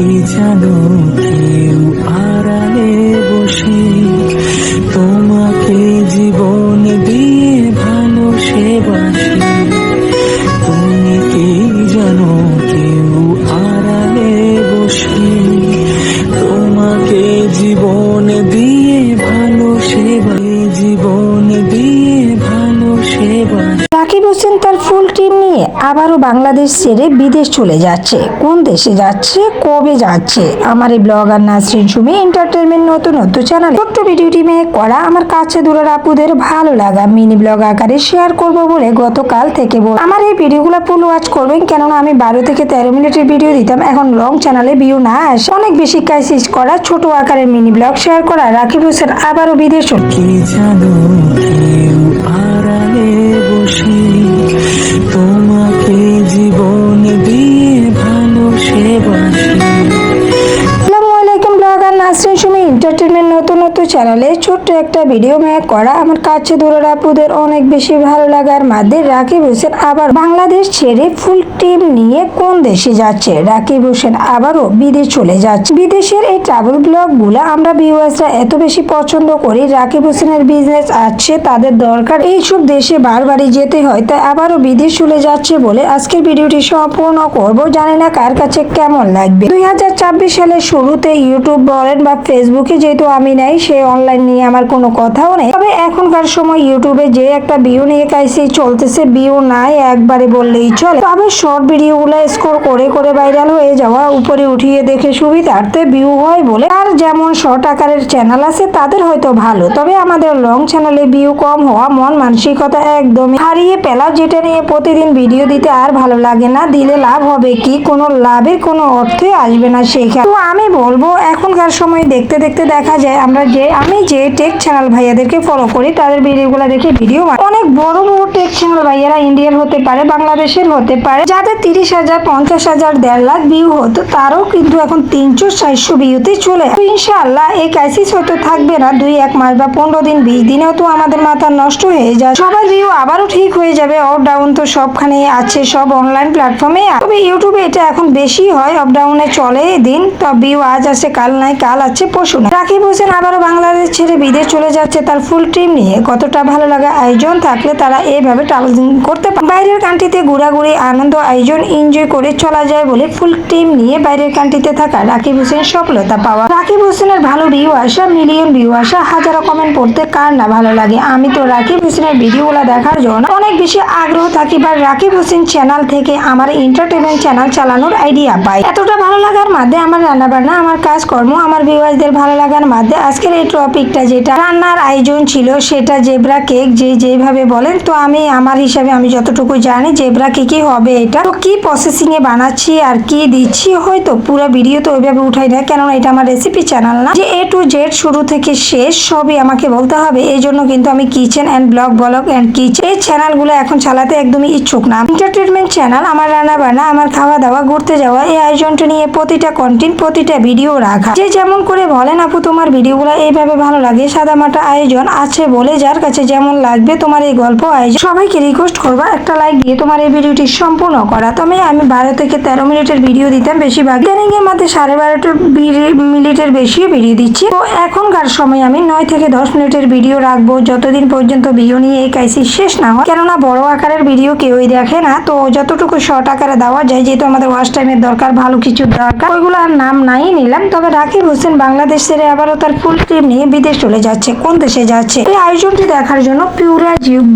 কি জানো? কেউ টিম নিয়ে আবারও বাংলাদেশ ছেড়ে বিদেশ চলে যাচ্ছে। কোন দেশে যাচ্ছে, কবে যাচ্ছে? আমার এই ব্লগার নাসরিন সুমি এন্টারটেনমেন্ট নতুন নতুন চ্যানেল ছোট্ট ভিডিওটি মেয়ে করা আমার কাছে দূরের আপুদের ভালো লাগা। মিনি ব্লগ আকারে শেয়ার করব বলে গতকাল থেকে বল আমার এই ভিডিওগুলো ফুল ওয়াচ করবেন, কেননা আমি বারো থেকে তেরো মিনিটের ভিডিও দিতাম। এখন লং চ্যানেলে ভিউ না আসে। অনেক বেশি ক্রাইসিস করা, ছোট আকারের মিনি ব্লগ শেয়ার করা। রাকিব হোসেন আবারও বিদেশ বসে 不 চ্যানেলে ছোট্ট একটা ভিডিও মেক করা আমার কাছে দূরের আপুদের অনেক বেশি ভালো লাগার মধ্যে রাকিব হোসেন আবার বাংলাদেশ ছেড়ে ফুল টিম নিয়ে কোন দেশে যাচ্ছে? রাকিব হোসেন আবারও বিদেশ চলে যাচ্ছে। বিদেশের এই ট্রাভেল ব্লগগুলা আমরা ভিউয়ার্সরা এত বেশি পছন্দ করি, রাকিব হোসেনের বিজনেস আছে, তাদের দরকার। এইসব দেশে বারবারই যেতে হয়, তাই আবারও বিদেশ চলে যাচ্ছে বলে আজকের ভিডিওটি সম্পূর্ণ করব। জানি না কার কাছে কেমন লাগবে। দুই সালের শুরুতে ইউটিউব বলেন বা ফেসবুকে যেহেতু আমি নাই, সে অনলাইন নিয়ে আমার কোনো কথাও নেই। তবে এখনকার সময় ইউটিউবে যে একটা ভিউ নিয়ে কাইসি চলতেছে ভিউ নাই, একবারে বললেই চলে। তবে শর্ট ভিডিও গুলো স্কোর করে করে ভাইরাল হয়ে যাওয়া, উপরে উঠিয়ে দেখে সুবিধার্থে ভিউ হয় বলে। আর যেমন শর্ট আকারের চ্যানেল আছে, তাদের হয়তো ভালো। তবে আমাদের লং চ্যানেলে ভিউ কম হওয়া, মন মানসিকতা একদমই হারিয়ে পেলা যেটা নিয়ে প্রতিদিন ভিডিও দিতে আর ভালো লাগে না। দিলে লাভ হবে কি? কোনো লাভের কোনো অর্থে আসবে না সেখানে তো আমি বলব, এখনকার সময় দেখতে দেখতে দেখা যায়, আমরা যে আমি যে টেক চ্যানেল ভাইয়াদেরকে ফলো করি, তাদের ভিডিওগুলো দেখে ভিডিও অনেক বড় বড় টেক চ্যানেল ভাইয়ারা ইন্ডিয়ার হতে পারে, বাংলাদেশের হতে পারে, যাদের তিরিশ হাজার, পঞ্চাশ হাজার, দেড় লাখ ভিউ হতো, তারও কিন্তু এখন তিনশো, চারশো ভিউতে চলে। ইনশাআল্লাহ এই ক্রাইসিস হয়তো থাকবে না, দুই, এক মাস বা পনেরো দিন, বিশ দিনেও তো আমাদের মাথা নষ্ট হয়ে যায়। সবার ভিউ আবারও ঠিক হয়ে যাবে অফ ডাউন তো সবখানে আছে, সব অনলাইন প্ল্যাটফর্মে তবে ইউটিউবে এটা এখন বেশি হয় অফ ডাউনে চলে দিন, তো ভিউ আজ আছে, কাল নাই, কাল আছে, পরশু নাই। রাকিব হোসেন আবারও বাংলাদেশ ছেড়ে বিদেশ চলে যাচ্ছে, তার ফুল টিম নিয়ে কতটা ভালো লাগা আয়োজন থাকলে তারা এইভাবে ট্রাভেলিং করতে পারে। বাইরের কান্ট্রিতে ঘোরাঘুরি, আনন্দ, আয়োজন এনজয় করে চলা যায় বলে ফুল টিম নিয়ে বাইরের কান্ট্রিতে থাকা রাকিব হোসেন সফলতা পাওয়া। রাকিব হোসেনের ভালো ভিউ আসা মিলিয়ন ভিউ আসা, হাজারো কমেন্ট পড়তে কার না ভালো লাগে? আমি তো রাকিব হোসেনের ভিডিওগুলো দেখার জন্য অনেক বেশি আগ্রহ থাকি বা রাকিব হোসেন চ্যানেল থেকে আমার এন্টারটেনমেন্ট চ্যানেল চালানোর আইডিয়া পাই। এতটা ভালো লাগার মাধ্যমে আমার রান্না বান্না আমার কাজকর্ম, আমার ভিউয়ার্সদের ভালো লাগার মাধ্যমে আজকের এই টপিকটা যেটা রান্নার আয়োজন ছিল, সেটা জেব্রা কেক, যে যেভাবে বলেন, তো আমি, আমার হিসাবে আমি যতটুকু জানি, জেব্রা কেকই হবে এটা। তো কি প্রসেসিং এ বানাচ্ছি আর কি দিচ্ছি, হয়তো পুরো ভিডিও তো ওইভাবে উঠাই না কেননা এটা আমার রেসিপি চ্যানেল না। যে এ টু জেড শুরু থেকে শেষ, সবই আমাকে বলতে হবে, এই জন্য কিন্তু আমি kitchen and blog blog and kitchen এই চ্যানেলগুলো এখন চালাতে একদমই ইচ্ছুক না। এন্টারটেনমেন্ট চ্যানেল আমার রান্না বান্না আমার খাওয়া দাওয়া ঘুরতে যাওয়া, এই আয়োজনটা নিয়ে প্রতিটা কন্টেন্ট প্রতিটা ভিডিও রাখা। যে যেমন করে বলেন আপু, তোমার ভিডিওগুলো এইভাবে ভালো লাগে সাদামাটা আয়োজন আছে বলে যার কাছে যেমন লাগবে তোমার এই গল্প আয়োজন। সবাইকে রিকোয়েস্ট করবা একটা লাইক দিয়ে তোমার এই ভিডিওটি সম্পূর্ণ করা। তবে আমি বারো থেকে তেরো মিনিটের ভিডিও দিতাম বেশিরভাগ। ইদানিং এর মধ্যে সাড়ে বারোটা মিনিটের বেশি ভিডিও দিচ্ছি। তো এখনকার সময় আমি নয় থেকে দশ মিনিটের ভিডিও রাখব। যতদিন পর্যন্ত ভিডিও নিয়ে এই কাইসি শেষ না হয়। কেননা বড় আকারের ভিডিও কেউই দেখে না। তো যতটুকু শর্ট আকারে দেওয়া যায়, যেহেতু আমাদের ওয়াশ টাইমের দরকার, ভালো কিছু দরকার, ওইগুলো আর নাম নাই নিলাম। তবে রাকিব হোসেন বাংলাদেশ ছেড়ে আবারও তার ফুল টিম নিয়ে বিদেশ চলে যাচ্ছে। কোন দেশে যাচ্ছে? এই আয়োজনটি দেখার জন্য পিউরা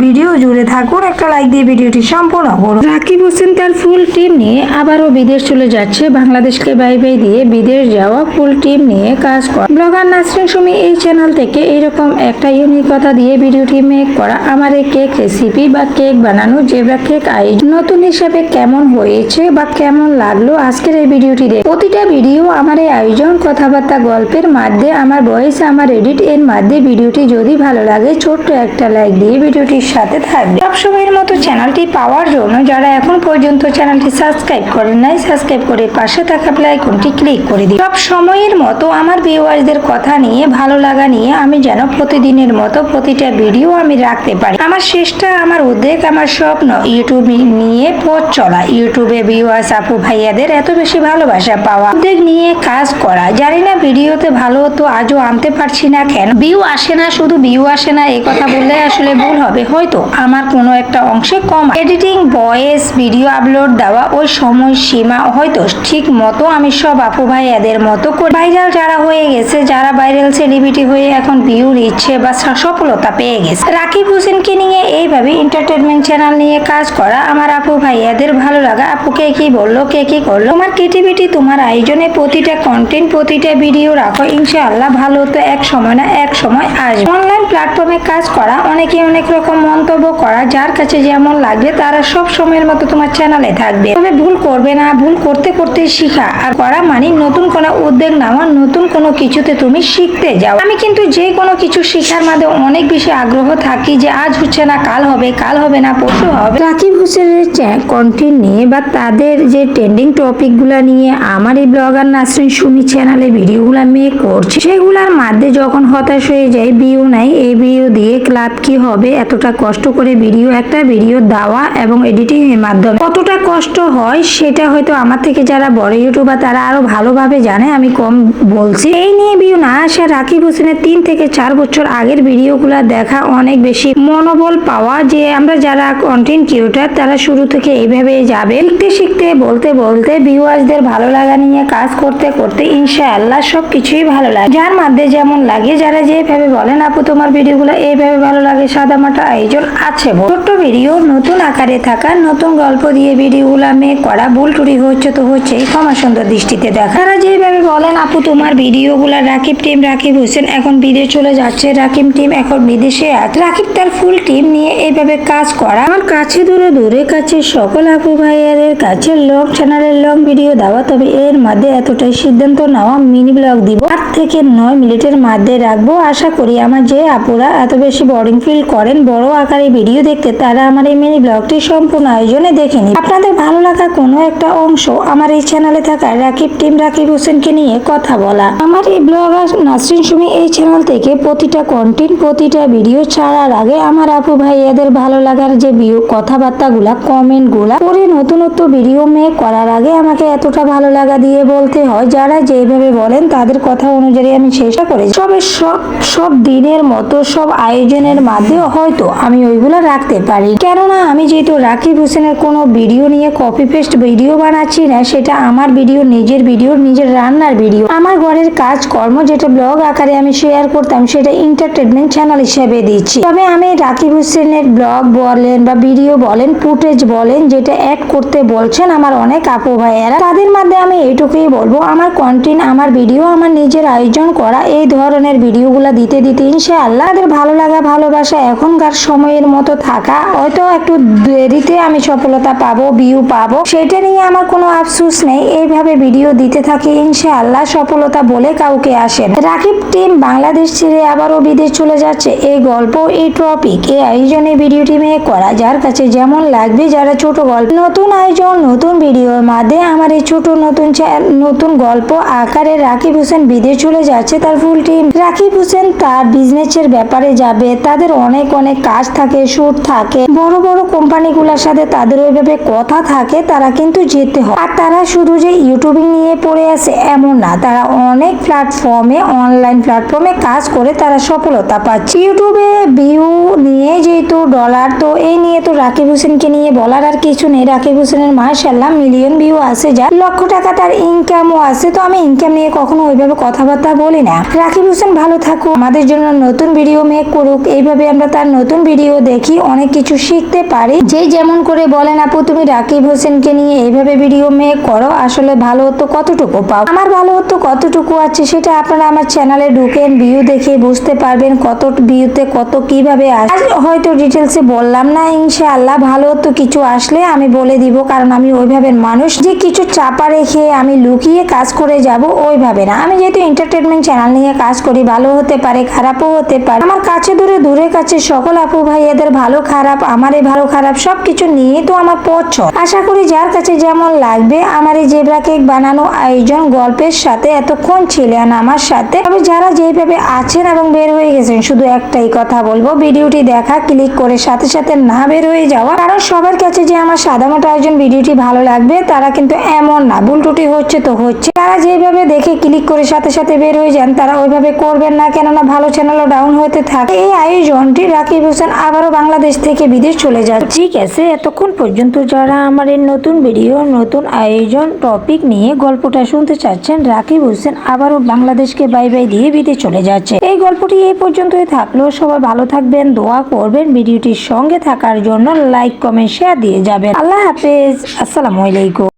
ভিডিও জুড়ে থাকুন। একটা লাইক দিয়ে ভিডিওটি সম্পূর্ণ করুন। রাকিব হোসেন তার ফুল টিম নিয়ে আবারও বিদেশ চলে যাচ্ছে। বাংলাদেশকে বাই বাই দিয়ে বিদেশ যাওয়া ফুল টিম নিয়ে কাজ করা ব্লগার নাসরিন সুমি এই চ্যানেল থেকে এইরকম একটা ইউনিকতা দিয়ে ভিডিওটি মেক করা। আমার এই কেক রেসিপি বা কেক বানানো জেব্রা কেক আয়োজন নতুন হিসাবে কেমন হয়েছে বা কেমন লাগল আজকের এই ভিডিওটি দেখ প্রতিটা ভিডিও আমার এই আয়োজন, কথাবার্তা, গল্পের মাধ্যমে আমার বয়সে আমার এডিট এর মাধ্যমে ভিডিওটি যদি ভালো লাগে, ছোট্ট একটা লাইক দিয়ে ভিডিওটির সাথে থাকবে। সবসময়ের মতো চ্যানেলটি পাওয়ার জন্য যারা এখন পর্যন্ত চ্যানেলটি সাবস্ক্রাইব করেন নাই সাবস্ক্রাইব করে পাশে থাকা আইকনটি ক্লিক করে দিন। সব সময়ের মতো আমার ভিউয়ার্সদের কথা নিয়ে, ভালো লাগা নিয়ে আমি যেন প্রতিদিনের মতো প্রতিটা ভিডিও আমি রাখতে পারি। আমার চেষ্টা আমার উদ্বেগ, আমার স্বপ্ন ইউটিউব নিয়ে পথ চলা। ইউটিউবে ভিউয়ার্স আপু ভাইয়াদের এত বেশি ভালোবাসা পাওয়া। উদ্বেগ নিয়ে কাজ করা। জানি না ভিডিওতে ভালো তো আজও আনতে পারছি না কেন? ভিউ আসে না, শুধু ভিউ আসে না, এই কথা বললে আসলে ভুল হবে। হয়তো আমার কোনো একটা অংশে কম এডিটিং ভয়েস ভিডিও আপলোড দেওয়া, ওই সময় সীমা হয়তো ঠিক মতো আমি সব আপু ভাই এদের মতো করি। ভাইরাল যারা হয়ে গেছে, যারা ভাইরাল সেলিব্রিটি হয়ে এখন ভিউ নিচ্ছে বা সফলতা পেয়ে গেছে। রাকিব হোসেনকে নিয়ে এইভাবে এন্টারটেনমেন্ট চ্যানেল নিয়ে কাজ করা আমার আপু ভাইয়াদের ভালো লাগা। আপু কে কি বলল, কে কি করল? তোমার ক্রিয়েটিভিটি তোমার আয়োজনে প্রতিটা কন্টেন্ট প্রতিটা ভিডিও রাখো। ইনশাআল্লাহ ভালো তো এক সময় না এক সময় আসবে। অনলাইন প্ল্যাটফর্মে কাজ করা অনেকে অনেক রকম মন্তব্য করা, যার কাছে যেমন লাগবে তারা সব সময়ের মতো তোমার চ্যানেলে থাকবে। তবে ভুল করবে না, ভুল করতে করতে শিখা। আর করা মানে নতুন কোনো উদ্যোগ নেওয়া, নতুন কোনো কিছুতে তুমি শিখতে যাও। আমি কিন্তু যে কোনো কিছু শেখার মধ্যে অনেক বেশি আগ্রহ থাকি যে আজ হচ্ছে না, কাল হবে কাল হবে না, পরশু হবে। রাকিব হোসেনের কন্টেন্ট নিয়ে বা তাদের যে ট্রেন্ডিং টপিকগুলো নিয়ে আমার এই ব্লগার নাসরিন সুমি চ্যানেলে ভিডিওগুলো মেক করছে, সেগুলোর মধ্যে যখন হতাশ হয়ে যায় ভিউ নাই এই ভিডিও দিয়ে ক্লাব কি হবে, এতটা কষ্ট করে ভিডিও, একটা ভিডিও দেওয়া এবং এডিটিং এর মাধ্যমে কতটা কষ্ট হয় সেটা হয়তো আমার থেকে যারা বড় ইউটিউবার তারা আরও ভালোভাবে জানে, আমি কম বলছি। এই নিয়ে ভিউ না আসা রাকিব হোসেনের তিন থেকে চার বছর আগের ভিডিওগুলো দেখা অনেক বেশি মনোবল পাওয়া যে আমরা যারা কন্টেন্ট ক্রিয়েটার তারা শুরু থেকে এইভাবে যাবে। শিখতে শিখতে, বলতে বলতে ভিউয়ার্সদের ভালো লাগা নিয়ে কাজ করতে করতে ইনশাআল্লাহ সব কিছুই ভালো লাগে। যার মধ্যে যেমন লাগে, যারা যেভাবে বলেন, আপু, তোমার ভিডিওগুলো এইভাবে ভালো লাগে, সাদা মাটা আয়োজন আছে ছোট্ট ভিডিও, নতুন আকারে থাকা, নতুন গল্প দিয়ে ভিডিওগুলো আমি করা, ভুল টুরি হচ্ছে তো হচ্ছে ক্ষমা সুন্দর দৃষ্টিতে দেখা। তারা যেভাবে বলেন, আপু, তোমার ভিডিওগুলো রাকিব টিম রাকিব হোসেন এখন বিদেশ চলে যাচ্ছে, রাকিব টিম এখন বিদেশে আছে। রাকিব তার ফুল টিম নিয়ে এইভাবে কাজ করা। আমার কাছে দূরে দূরে, কাছে সকল আপু ভাইয়াদের, কাছে লং চ্যানেলের লং ভিডিও দেওয়া, তবে এর মধ্যে এতটাই সিদ্ধান্ত নেওয়া মিনি ব্লগ দিব। আট থেকে নয় মিনিটের মধ্যে রাখব। আশা করি আমার যে আপুরা এত বেশি বোরিং ফিল করেন, বড় আকারে ভিডিও দেখতে, তারা আমার এই মিনি ব্লগটি সম্পূর্ণ আয়োজনে দেখে নিন আপনাদের ভালো লাগা কোনো একটা অংশ আমার এই চ্যানেলে থাকা রাকিব টিম রাকিব হোসেনকে নিয়ে কথা বলা। আমার এই ব্লগার নাসরিন সুমি এই চ্যানেল থেকে প্রতিটা কন্টেন্ট প্রতিটা ভিডিও ছাড়ার আগে আমার আপু ভাই এদের ভালো লাগার যে কথাবার্তাগুলা কমেন্টগুলা করে নতুনত্ব ভিডিও মেক করার আগে আমাকে এতটা ভালো লাগা দিয়ে বলতে হয়, যারা যেভাবে বলেন তাদের কথা অনুযায়ী আমি চেষ্টা করি। সব সব দিনের মতো সব আয়োজনের মাধ্যমে হয়তো আমি ওইগুলো রাখতে পারি। কেননা আমি যেহেতু রাকিব হোসেনের কোনো ভিডিও নিয়ে কপি পেস্ট ভিডিও বানাচ্ছি না, সেটা আমার ভিডিও, নিজের ভিডিও, নিজের রান্নার ভিডিও। আমার ঘরের কাজকর্ম যেটা ব্লগ আকারে আমি শেয়ার করতাম, সেটা এন্টারটেনমেন্ট চ্যানেল হিসেবে দিচ্ছি। তবে আমি রাকিব হোসেনের ব্লগ বলেন বা ভিডিও বলেন ফুটেজ বলেন, যেটা অ্যাড করতে বলছেন আমার অনেক আপু ভাইয়েরা, তাদের মধ্যে আমি এইটুকুই বলব, আমার কন্টেন্ট আমার ভিডিও আমার নিজের আয়োজন করা, এই ধরনের ভিডিওগুলো দিতে দিতে ইনশাআল্লাহ তাদের ভালো লাগা, ভালোবাসা এখনকার সময়ের মতো থাকা, হয়তো একটু দেরিতে আমি সফলতা পাবো ভিউ পাবো, সেটা নিয়ে আমার কোনো আফসোস নেই। এইভাবে ভিডিও দিতে থাকি, ইনশাআল্লাহ সফলতা বলে কাউকে আসেন রাকিব টিম বাংলাদেশ ছেড়ে আবারও বিদেশ চলে যাচ্ছে। এই গল্প, এই টপিক এই আয়োজনে ভিডিওটি মেয়ে করা। যার কাছে যেমন লাগবে, যারা ছোট গল্প, নতুন আয়োজন, নতুন ভিডিওর মাধ্যমে আমার এই ছোট নতুন নতুন গল্প আকারে রাকিব হোসেন বিদেশ চলে যাচ্ছে তার ফুল টিম রাকিব হোসেন তার বিজনেসের ব্যাপারে যাবে, তাদের অনেক অনেক কাজ থাকে শুট থাকে। বড় বড় কোম্পানিগুলোর সাথে তাদের ওইভাবে কথা থাকে, তারা কিন্তু যেতে হয়। আর তারা শুধু যে ইউটিউবিং নিয়ে পড়ে আছে এমন না, তারা অনেক প্ল্যাটফর্মে, অনলাইন প্ল্যাটফর্মে কাজ করে তারা সফলতা পাচ্ছে। ইউটিউবে ভিউ নিয়ে যেহেতু ডলার তো এই নিয়ে তো রাকিব হোসেনকে নিয়ে বলার আর কিছু নেই। রাকিব হোসেনের মাশাল্লাহ মিলিয়ন ভিউ আছে যা লক্ষ টাকা তার ইনকামও আছে। তো আমি ইনকাম নিয়ে কখনো ওইভাবে কথাবার্তা বলি না। রাকিব হোসেন ভালো থাকুক। আমাদের জন্য নতুন ভিডিও মেক করুক, এইভাবে আমরা তার নতুন ভিডিও দেখি, অনেক কিছু শিখতে পারি। যে যেমন করে বলেন আপু, তুমি রাকিব হোসেনকে নিয়ে এইভাবে ভিডিও মেক করো, আসলে ভালো হতো কতটুকু পাও? আমার ভালো হতো কতটুকু আছে সেটা আপনারা আমার চ্যানেলে ঢুকেন ভিউ দেখে বুঝতে পারবেন কত ভিউতে কত কীভাবে আসে। হয়তো ডিটেলসে বললাম না, ইনশাআল্লাহ ভালো হতো কিছু আসলে আমি বলে দিব, কারণ আমি ওইভাবে মানুষ। যে কিছু চাপা রেখে আমি লুকিয়ে কাজ করে যাব, ওইভাবে না। আমি যেহেতু এন্টারটেনমেন্ট চ্যানেল নিয়ে কাজ করি, ভালো হতে পারে, খারাপও হতে পারে। আমার কাছে দূরে দূরে কাছে সকল আপু ভাইয়াদের ভালো খারাপ, আমারই ভালো খারাপ, সবকিছু নিয়ে তো আমার পছন্দ আশা করি যার কাছে যেমন লাগবে, আমার এই জেব্রা কেক বানানো আয়োজন গল্পের সাথে এতক্ষণ ছিলেন আমার সাথে। তবে যারা যেভাবে আছেন এবং বের হয়ে গেছেন, শুধু একটাই কথা বলব, ভিডিওটি দেখা, ক্লিক করে সাথে সাথে না বের হয়ে যাওয়া। কারণ সবার কাছে যে আমার সাধারণত আয়োজন ভিডিওটি ভালো লাগবে, তারা কিন্তু এমন না, ভুল ত্রুটি হচ্ছে তো হচ্ছে। তারা যেভাবে দেখে ক্লিক করে সাথে সাথে বের হয়ে যান, তারা ওইভাবে করবেন না, কেননা ভালো চ্যানেলও ডাউন হতে থাকে। এই আয়োজনটি রাকিব হোসেন আবারও বাংলাদেশ থেকে বিদেশ চলে যায় ঠিক আছে, এতক্ষণ পর্যন্ত যারা আমার এই নতুন ভিডিও, নতুন আয়োজন টপিক নিয়ে গল্পটা শুনতে চাচ্ছেন, রাকিব হোসেন আবারও বাংলাদেশকে বাই বাই দিয়ে বিদেশ চলে যাচ্ছে। এই গল্পটি এই পর্যন্তই থাকলেও সবাই ভালো থাকবেন, দোয়া করবেন। ভিডিওটির সঙ্গে থাকার জন্য লাইক কমেন্ট শেয়ার দিয়ে যাবেন। আল্লাহ হাফেজ। আসসালামু আলাইকুম।